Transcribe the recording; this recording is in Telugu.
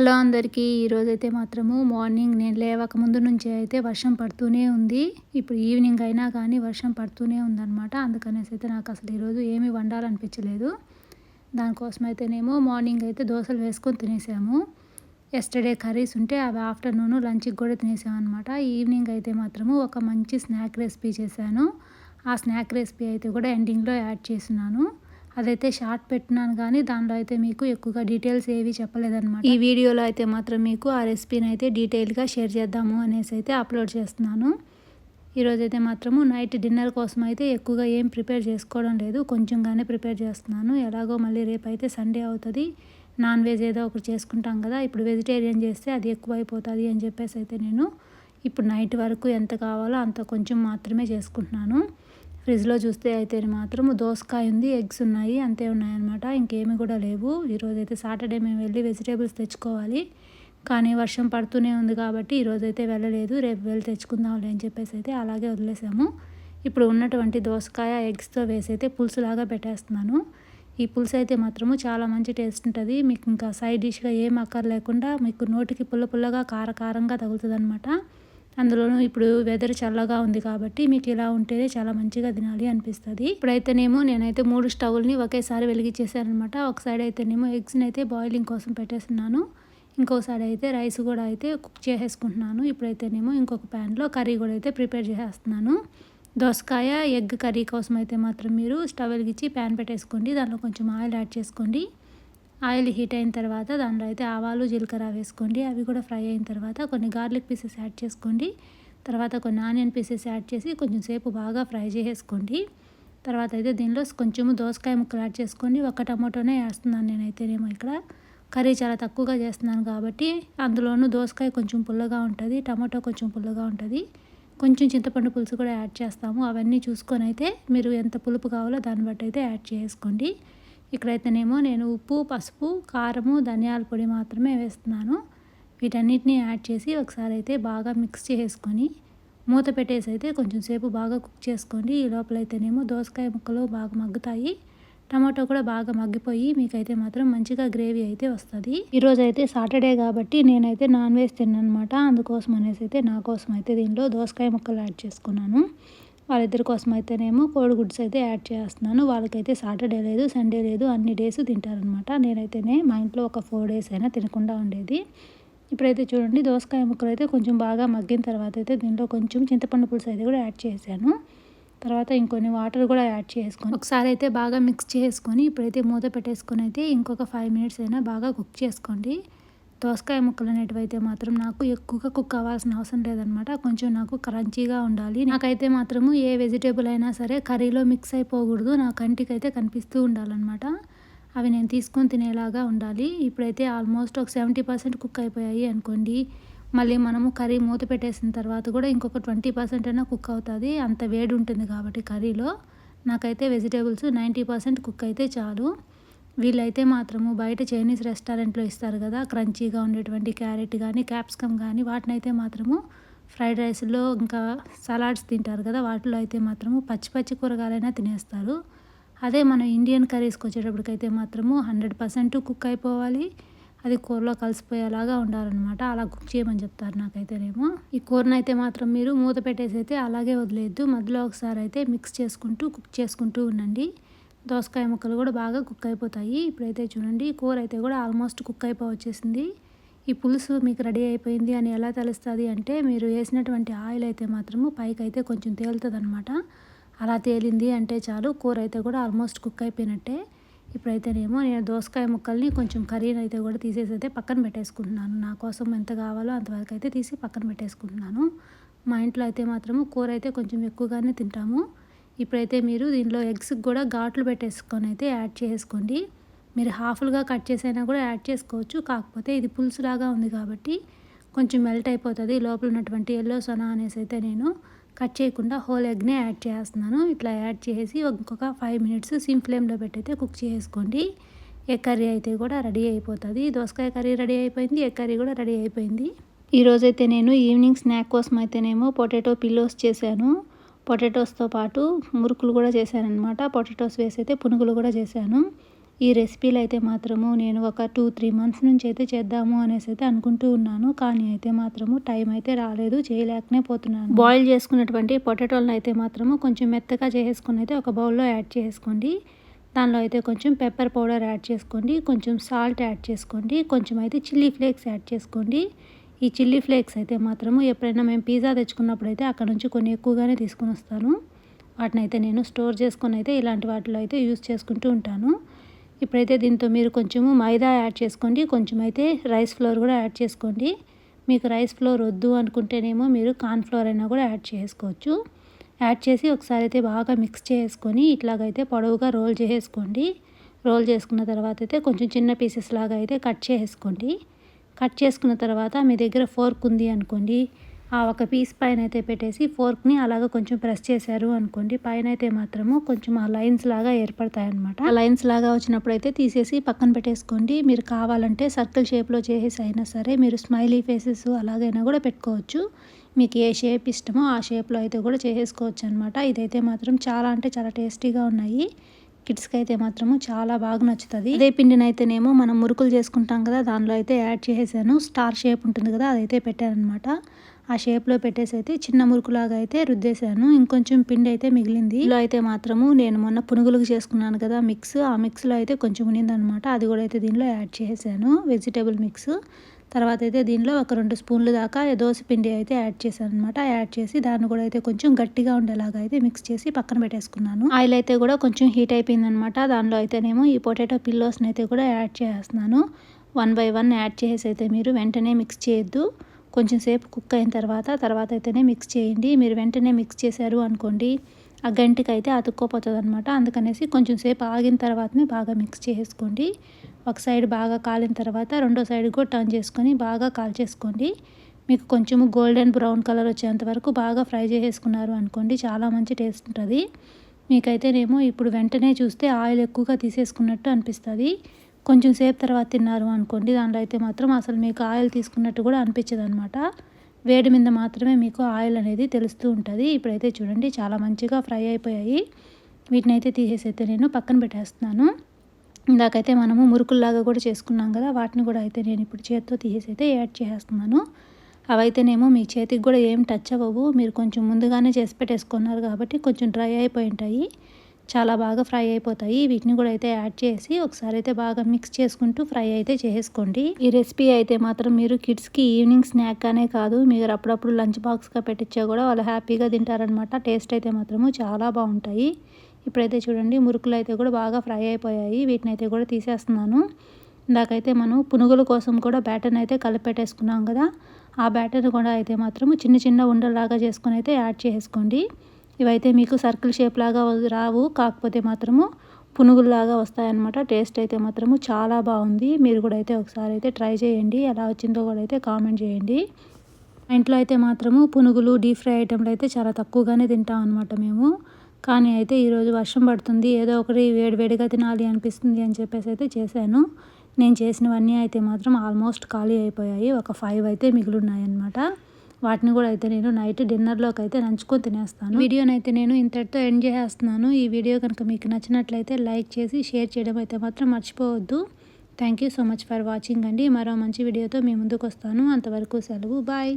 హలో అందరికీ ఈరోజైతే మాత్రము మార్నింగ్ నేను లేవక ముందు నుంచి అయితే వర్షం పడుతూనే ఉంది. ఇప్పుడు ఈవినింగ్ అయినా కానీ వర్షం పడుతూనే ఉందన్నమాట. అందుకనేసి అయితే నాకు అసలు ఈరోజు ఏమీ వండాలనిపించలేదు. దానికోసం అయితేనేమో మార్నింగ్ అయితే దోశలు వేసుకొని తినేసాము. ఎస్టర్డే కర్రీస్ ఉంటే అవి ఆఫ్టర్నూన్ లంచ్కి కూడా తినేసామన్నమాట. ఈవినింగ్ అయితే మాత్రము ఒక మంచి స్నాక్ రెసిపీ చేశాను. ఆ స్నాక్ రెసిపీ అయితే కూడా ఎండింగ్లో యాడ్ చేస్తున్నాను. అదైతే షార్ట్ పెట్టినాను కానీ దానిలో అయితే మీకు ఎక్కువగా డీటెయిల్స్ ఏవి చెప్పలేదన్నమాట. ఈ వీడియోలో అయితే మాత్రం మీకు ఆ రెసిపీని అయితే డీటెయిల్గా షేర్ చేద్దాము అనేసి అయితే అప్లోడ్ చేస్తున్నాను. ఈరోజు అయితే మాత్రము నైట్ డిన్నర్ కోసం అయితే ఎక్కువగా ఏం ప్రిపేర్ చేసుకోవడం లేదు. కొంచెంగానే ప్రిపేర్ చేస్తున్నాను. ఎలాగో మళ్ళీ రేపు అయితే సండే అవుతుంది. నాన్ వెజ్ ఏదో ఒకటి చేసుకుంటాం కదా ఇప్పుడు వెజిటేరియన్ చేస్తే అది ఎక్కువ అయిపోతుంది అని చెప్పేసి అయితే నేను ఇప్పుడు నైట్ వరకు ఎంత కావాలో అంత కొంచెం మాత్రమే చేసుకుంటున్నాను. ఫ్రిడ్జ్లో చూస్తే అయితే మాత్రం దోసకాయ ఉంది ఎగ్స్ ఉన్నాయి అంతే ఉన్నాయన్నమాట. ఇంకేమి కూడా లేవు. ఈరోజైతే సాటర్డే మేము వెళ్ళి వెజిటేబుల్స్ తెచ్చుకోవాలి. కానీ వర్షం పడుతూనే ఉంది కాబట్టి ఈరోజైతే వెళ్ళలేదు. రేపు వెళ్ళి తెచ్చుకుందాంలే అని చెప్పేసి అయితే అలాగే వదిలేసాము. ఇప్పుడు ఉన్నటువంటి దోసకాయ ఎగ్స్తో వేసి అయితే పులుసులాగా పెట్టేస్తున్నాను. ఈ పులుసు అయితే మాత్రము చాలా మంచి టేస్ట్ ఉంటుంది. మీకు ఇంకా సైడ్ డిష్గా ఏం అక్కర్లేకుండా మీకు నోటికి పుల్ల పుల్లగా కారకారంగా తగులుతుంది అనమాట అందులోనూ ఇప్పుడు వెదర్ చల్లగా ఉంది కాబట్టి మీకు ఇలా ఉంటేనే చాలా మంచిగా తినాలి అనిపిస్తుంది. ఇప్పుడైతేనేమో నేనైతే మూడు స్టవ్ని ఒకేసారి వెలిగించేసానమాట ఒక సైడ్ అయితేనేమో ఎగ్స్ని అయితే బాయిలింగ్ కోసం పెట్టేస్తున్నాను. ఇంకో సైడ్ అయితే రైస్ కూడా అయితే కుక్ చేసేసుకుంటున్నాను. ఇప్పుడైతేనేమో ఇంకొక ప్యాన్లో కర్రీ కూడా అయితే ప్రిపేర్ చేసేస్తున్నాను. దోసకాయ ఎగ్ కర్రీ కోసం అయితే మాత్రం మీరు స్టవ్ వెలిగించి ప్యాన్ పెట్టేసుకోండి. దాంట్లో కొంచెం ఆయిల్ యాడ్ చేసుకోండి. ఆయిల్ హీట్ అయిన తర్వాత దాంట్లో అయితే ఆవాలు జీలకర్ర వేసుకోండి. అవి కూడా ఫ్రై అయిన తర్వాత కొన్ని గార్లిక్ పీసెస్ యాడ్ చేసుకోండి. తర్వాత కొన్ని ఆనియన్ పీసెస్ యాడ్ చేసి కొంచెం సేపు బాగా ఫ్రై చేసేసుకోండి. తర్వాత అయితే దీనిలో కొంచెము దోసకాయ ముక్కలు యాడ్ చేసుకోండి. ఒక టమాటోనే వేస్తున్నాను నేనైతేనేమో ఇక్కడ. కర్రీ చాలా తక్కువగా చేస్తున్నాను కాబట్టి అందులోనూ దోసకాయ కొంచెం పుల్లగా ఉంటుంది టమాటో కొంచెం పుల్లగా ఉంటుంది. కొంచెం చింతపండు పులుసు కూడా యాడ్ చేస్తాము. అవన్నీ చూసుకొని అయితే మీరు ఎంత పులుపు కావాలో దాన్ని బట్టి అయితే యాడ్ చేసుకోండి ఇక్కడైతేనేమో నేను ఉప్పు పసుపు కారము ధనియాల పొడి మాత్రమే వేస్తున్నాను. వీటన్నిటిని యాడ్ చేసి ఒకసారి అయితే బాగా మిక్స్ చేసుకొని మూత పెట్టేసి అయితే కొంచెం సేపు బాగా కుక్ చేసుకోండి. ఈ లోపలైతేనేమో దోసకాయ ముక్కలు బాగా మగ్గుతాయి. టమాటో కూడా బాగా మగ్గిపోయి మీకైతే మాత్రం మంచిగా గ్రేవీ అయితే వస్తుంది. ఈరోజు అయితే సాటర్డే కాబట్టి నేనైతే నాన్ వెజ్ తిన్నానమాట. అందుకోసం అనేసి అయితే నా కోసం అయితే దీనిలో దోసకాయ ముక్కలు యాడ్ చేసుకున్నాను. వాళ్ళిద్దరి కోసం అయితేనేమో కోడిగుడ్స్ అయితే యాడ్ చేస్తున్నాను. వాళ్ళకైతే సాటర్డే లేదు సండే లేదు అన్ని డేస్ తింటారనమాట నేనైతేనే మా ఇంట్లో ఒక ఫోర్ డేస్ అయినా తినకుండా ఉండేది. ఇప్పుడైతే చూడండి దోసకాయ ముక్కలు అయితే కొంచెం బాగా మగ్గిన తర్వాత అయితే దీంట్లో కొంచెం చింతపండు పులుసు అయితే కూడా యాడ్ చేశాను. తర్వాత ఇంకొన్ని వాటర్ కూడా యాడ్ చేసుకొని ఒకసారి అయితే బాగా మిక్స్ చేసుకొని ఇప్పుడైతే మూత పెట్టేసుకొని అయితే ఇంకొక ఫైవ్ మినిట్స్ అయినా బాగా కుక్ చేసుకోండి. దోసకాయ ముక్కలు అనేటివి అయితే మాత్రం నాకు ఎక్కువగా కుక్ అవ్వాల్సిన అవసరం లేదనమాట. కొంచెం నాకు క్రంచీగా ఉండాలి. నాకైతే మాత్రము ఏ వెజిటేబుల్ అయినా సరే కర్రీలో మిక్స్ అయిపోకూడదు. నా కంటికి అయితే కనిపిస్తూ ఉండాలన్నమాట అవి నేను తీసుకొని తినేలాగా ఉండాలి. ఇప్పుడైతే ఆల్మోస్ట్ ఒక సెవెంటీ పర్సెంట్ కుక్ అయిపోయాయి అనుకోండి. మళ్ళీ మనము కర్రీ మూత పెట్టేసిన తర్వాత కూడా ఇంకొక ట్వంటీ పర్సెంట్ అయినా కుక్ అవుతుంది. అంత వేడి ఉంటుంది కాబట్టి కర్రీలో. నాకైతే వెజిటేబుల్స్ నైంటీ పర్సెంట్ కుక్ అయితే చాలు. వీళ్ళైతే మాత్రము బయట చైనీస్ రెస్టారెంట్లో ఇస్తారు కదా క్రంచీగా ఉండేటువంటి క్యారెట్ కానీ క్యాప్సికమ్ కానీ వాటిని అయితే మాత్రము ఫ్రైడ్ రైస్లో ఇంకా సలాడ్స్ తింటారు కదా వాటిలో అయితే మాత్రము పచ్చి పచ్చి కూరగాయలైనా తినేస్తారు. అదే మనం ఇండియన్ కర్రీస్కి వచ్చేటప్పటికైతే మాత్రము హండ్రెడ్ పర్సెంట్ కుక్ అయిపోవాలి. అది కూరలో కలిసిపోయేలాగా ఉండాలన్నమాట. అలా కుక్ చేయమని చెప్తారు నాకైతేనేమో ఈ కూరను అయితే మాత్రం మీరు మూత పెట్టేసి అయితే అలాగే వదిలేద్దు మధ్యలో ఒకసారి అయితే మిక్స్ చేసుకుంటూ కుక్ చేసుకుంటూ ఉండండి. దోసకాయ ముక్కలు కూడా బాగా కుక్ అయిపోతాయి. ఇప్పుడైతే చూడండి కూర అయితే కూడా ఆల్మోస్ట్ కుక్ అయిపో వచ్చేసింది ఈ పులుసు మీకు రెడీ అయిపోయింది అని ఎలా తెలుస్తుంది అంటే మీరు వేసినటువంటి ఆయిల్ అయితే మాత్రము పైకి అయితే కొంచెం తేలుతుంది అనమాట అలా తేలింది అంటే చాలు కూర అయితే కూడా ఆల్మోస్ట్ కుక్ అయిపోయినట్టే. ఇప్పుడైతేనేమో నేను దోసకాయ ముక్కల్ని కొంచెం కర్రీని అయితే కూడా తీసేసి అయితే పక్కన పెట్టేసుకుంటున్నాను. నా కోసం ఎంత కావాలో అంతవరకు అయితే తీసి పక్కన పెట్టేసుకుంటున్నాను. మా ఇంట్లో అయితే మాత్రము కూర అయితే కొంచెం ఎక్కువగానే తింటాము. ఇప్పుడైతే మీరు దీనిలో ఎగ్స్ కూడా ఘాట్లు పెట్టేసుకొని అయితే యాడ్ చేసుకోండి. మీరు హాఫ్లుగా కట్ చేసైనా కూడా యాడ్ చేసుకోవచ్చు. కాకపోతే ఇది పులుసులాగా ఉంది కాబట్టి కొంచెం మెల్ట్ అయిపోతుంది. లోపల ఉన్నటువంటి ఎల్లో సొనా అనేసి అయితే నేను కట్ చేయకుండా హోల్ ఎగ్నే యాడ్ చేస్తున్నాను. ఇట్లా యాడ్ చేసి ఇంకొక ఫైవ్ మినిట్స్ సిమ్ ఫ్లేమ్లో పెట్టయితే కుక్ చేసుకోండి. ఎగ్ కర్రీ అయితే కూడా రెడీ అయిపోతుంది. దోసకాయ కర్రీ రెడీ అయిపోయింది. ఎగ్ కర్రీ కూడా రెడీ అయిపోయింది. ఈరోజైతే నేను ఈవినింగ్ స్నాక్ కోసం అయితేనేమో పొటాటో పిల్లోస్ చేశాను. పొటాటోస్తో పాటు మురుకులు కూడా చేశానమాట పొటాటోస్ వేసి అయితే పునుగులు కూడా చేశాను. ఈ రెసిపీలు అయితే మాత్రము నేను ఒక టూ త్రీ మంత్స్ నుంచి అయితే చేద్దాము అనేసి అయితే అనుకుంటూ ఉన్నాను. కానీ అయితే మాత్రము టైం అయితే రాలేదు. చేయలేకనే పోతున్నాను. బాయిల్ చేసుకున్నటువంటి పొటాటోలను అయితే మాత్రము కొంచెం మెత్తగా చేసుకుని అయితే ఒక బౌల్లో యాడ్ చేసుకోండి. దానిలో అయితే కొంచెం పెప్పర్ పౌడర్ యాడ్ చేసుకోండి. కొంచెం సాల్ట్ యాడ్ చేసుకోండి. కొంచెం అయితే చిల్లీ ఫ్లేక్స్ యాడ్ చేసుకోండి. ఈ చిల్లీ ఫ్లేక్స్ అయితే మాత్రము ఎప్పుడైనా మేము పిజ్జా తెచ్చుకున్నప్పుడు అయితే అక్కడ నుంచి కొన్ని ఎక్కువగానే తీసుకుని వస్తాను. వాటిని అయితే నేను స్టోర్ చేసుకొని అయితే ఇలాంటి వాటిలో అయితే యూస్ చేసుకుంటూ ఉంటాను. ఇప్పుడైతే దీంతో మీరు కొంచెము మైదా యాడ్ చేసుకోండి కొంచెం అయితే రైస్ ఫ్లోర్ కూడా యాడ్ చేసుకోండి. మీకు రైస్ ఫ్లోర్ వద్దు అనుకుంటేనేమో మీరు కార్న్ ఫ్లోర్ అయినా కూడా యాడ్ చేసుకోవచ్చు. యాడ్ చేసి ఒకసారి అయితే బాగా మిక్స్ చేసుకొని ఇట్లాగైతే పొడవుగా రోల్ చేసేసుకోండి. రోల్ చేసుకున్న తర్వాత అయితే కొంచెం చిన్న పీసెస్ లాగా అయితే కట్ చేసుకోండి కట్ చేసుకున్న తర్వాత మీ దగ్గర ఫోర్క్ ఉంది అనుకోండి ఆ ఒక పీస్ పైన అయితే పెట్టేసి ఫోర్క్ని అలాగ కొంచెం ప్రెస్ చేశారు అనుకోండి పైన అయితే మాత్రము కొంచెం ఆ లైన్స్ లాగా ఏర్పడతాయి అనమాట ఆ లైన్స్ లాగా వచ్చినప్పుడు అయితే తీసేసి పక్కన పెట్టేసుకోండి. మీరు కావాలంటే సర్కిల్ షేప్లో చేసేసి అయినా సరే మీరు స్మైలీ ఫేసెస్ అలాగైనా కూడా పెట్టుకోవచ్చు. మీకు ఏ షేప్ ఇష్టమో ఆ షేప్లో అయితే కూడా చేసేసుకోవచ్చు అనమాట ఇదైతే మాత్రం చాలా అంటే చాలా టేస్టీగా ఉన్నాయి. కిడ్స్కి అయితే మాత్రము చాలా బాగా నచ్చుతుంది. అదే పిండిని అయితేనేమో మనం మురుకులు చేసుకుంటాం కదా దానిలో అయితే యాడ్ చేసేసాను. స్టార్ షేప్ ఉంటుంది కదా అదైతే పెట్టాను అనమాట ఆ షేప్లో పెట్టేసి అయితే చిన్న మురుకులాగా అయితే రుద్దేశాను. ఇంకొంచెం పిండి అయితే మిగిలింది. ఇలా అయితే మాత్రము నేను మొన్న పునుగులకు చేసుకున్నాను కదా మిక్స్. ఆ మిక్స్లో అయితే కొంచెం ఉన్నిందనమాట అది కూడా అయితే దీనిలో యాడ్ చేసేసాను. Vegetable mix. తర్వాత అయితే దీనిలో ఒక రెండు స్పూన్లు దాకా దోశ పిండి అయితే యాడ్ చేశాను అనమాట యాడ్ చేసి దాన్ని కూడా అయితే కొంచెం గట్టిగా ఉండేలాగా అయితే మిక్స్ చేసి పక్కన పెట్టేసుకున్నాను. ఆయిల్ అయితే కూడా కొంచెం హీట్ అయిపోయింది అనమాట దానిలో అయితేనేమో ఈ పొటాటో పిల్లోస్ని అయితే కూడా యాడ్ చేస్తున్నాను. వన్ బై వన్ యాడ్ చేసి అయితే మీరు వెంటనే మిక్స్ చేయొద్దు. కొంచెం సేపు కుక్ అయిన తర్వాత తర్వాత అయితేనే మిక్స్ చేయండి. మీరు వెంటనే మిక్స్ చేశారు అనుకోండి ఆ గంటికి అయితే అతుక్కోపోతుంది అనమాట అందుకనేసి కొంచెం సేపు ఆగిన తర్వాతనే బాగా మిక్స్ చేసుకోండి. ఒక సైడ్ బాగా కాలిన తర్వాత రెండో సైడ్ కూడా టర్న్ చేసుకొని బాగా కాల్చేసుకోండి మీకు కొంచెము గోల్డెన్ బ్రౌన్ కలర్ వచ్చేంత వరకు బాగా ఫ్రై చేసేసుకున్నారు అనుకోండి చాలా మంచి టేస్ట్ ఉంటుంది. మీకైతేనేమో ఇప్పుడు వెంటనే చూస్తే ఆయిల్ ఎక్కువగా తీసేసుకున్నట్టు అనిపిస్తుంది. కొంచెం సేపు తర్వాత తిన్నారు అనుకోండి దాంట్లో అయితే మాత్రం అసలు మీకు ఆయిల్ తీసుకున్నట్టు కూడా అనిపించదు అనమాట వేడి మీద మాత్రమే మీకు ఆయిల్ అనేది తెలుస్తూ ఉంటుంది. ఇప్పుడైతే చూడండి చాలా మంచిగా ఫ్రై అయిపోయాయి. వీటిని అయితే తీసేసి అయితే నేను పక్కన పెట్టేస్తున్నాను. ఇందాకైతే మనము మురుకుల్లాగా కూడా చేసుకున్నాం కదా వాటిని కూడా అయితే నేను ఇప్పుడు చేతితో తీసేసి అయితే యాడ్ చేసేస్తున్నాను. అవైతేనేమో మీ చేతికి కూడా ఏం టచ్ అవ్వవు. మీరు కొంచెం ముందుగానే చేసి పెట్టేసుకున్నారు కాబట్టి కొంచెం డ్రై అయిపోయి ఉంటాయి. చాలా బాగా ఫ్రై అయిపోతాయి. వీటిని కూడా అయితే యాడ్ చేసి ఒకసారి అయితే బాగా మిక్స్ చేసుకుంటూ ఫ్రై అయితే చేసుకోండి. ఈ రెసిపీ అయితే మాత్రం మీరు కిడ్స్కి ఈవినింగ్ స్నాక్గానే కాదు మీరు అప్పుడప్పుడు లంచ్ బాక్స్గా పెట్టించా కూడా వాళ్ళు హ్యాపీగా తింటారనమాట టేస్ట్ అయితే మాత్రము చాలా బాగుంటాయి. ఇప్పుడైతే చూడండి మురుకులు అయితే కూడా బాగా ఫ్రై అయిపోయాయి. వీటిని అయితే కూడా తీసేస్తున్నాను. ఇందాకైతే మనం పునుగుల కోసం కూడా బ్యాటర్ని అయితే కలిపెట్టేసుకున్నాం కదా ఆ బ్యాటర్ కూడా అయితే మాత్రము చిన్న చిన్న ఉండలాగా చేసుకొని అయితే యాడ్ చేసుకోండి. ఇవైతే మీకు సర్కిల్ షేప్ లాగా రావు. కాకపోతే మాత్రము పునుగుల్లాగా వస్తాయన్నమాట. టేస్ట్ అయితే మాత్రము చాలా బాగుంది. మీరు కూడా అయితే ఒకసారి అయితే ట్రై చేయండి. ఎలా వచ్చిందో కూడా అయితే కామెంట్ చేయండి. ఇంట్లో అయితే మాత్రము పునుగులు డీప్ ఫ్రై ఐటెంలు అయితే చాలా తక్కువగానే తింటాం అనమాట మేము. కానీ అయితే ఈరోజు వర్షం పడుతుంది. ఏదో ఒకటి వేడివేడిగా తినాలి అనిపిస్తుంది అని చెప్పేసి అయితే చేశాను. నేను చేసినవన్నీ అయితే మాత్రం ఆల్మోస్ట్ ఖాళీ అయిపోయాయి. ఒక ఫైవ్ అయితే మిగిలిన్నాయి అనమాట వాటిని కూడా అయితే నేను నైట్ డిన్నర్లోకి అయితే నంచుకొని తినేస్తాను. వీడియోని అయితే నేను ఇంతటితో ఎండ్ చేసేస్తున్నాను. ఈ వీడియో కనుక మీకు నచ్చినట్లయితే లైక్ చేసి షేర్ చేయడం అయితే మాత్రం మర్చిపోవద్దు. Thank you so much for watching అండి. మరో మంచి వీడియోతో మీ ముందుకు వస్తాను అంతవరకు సెలవు. బాయ్.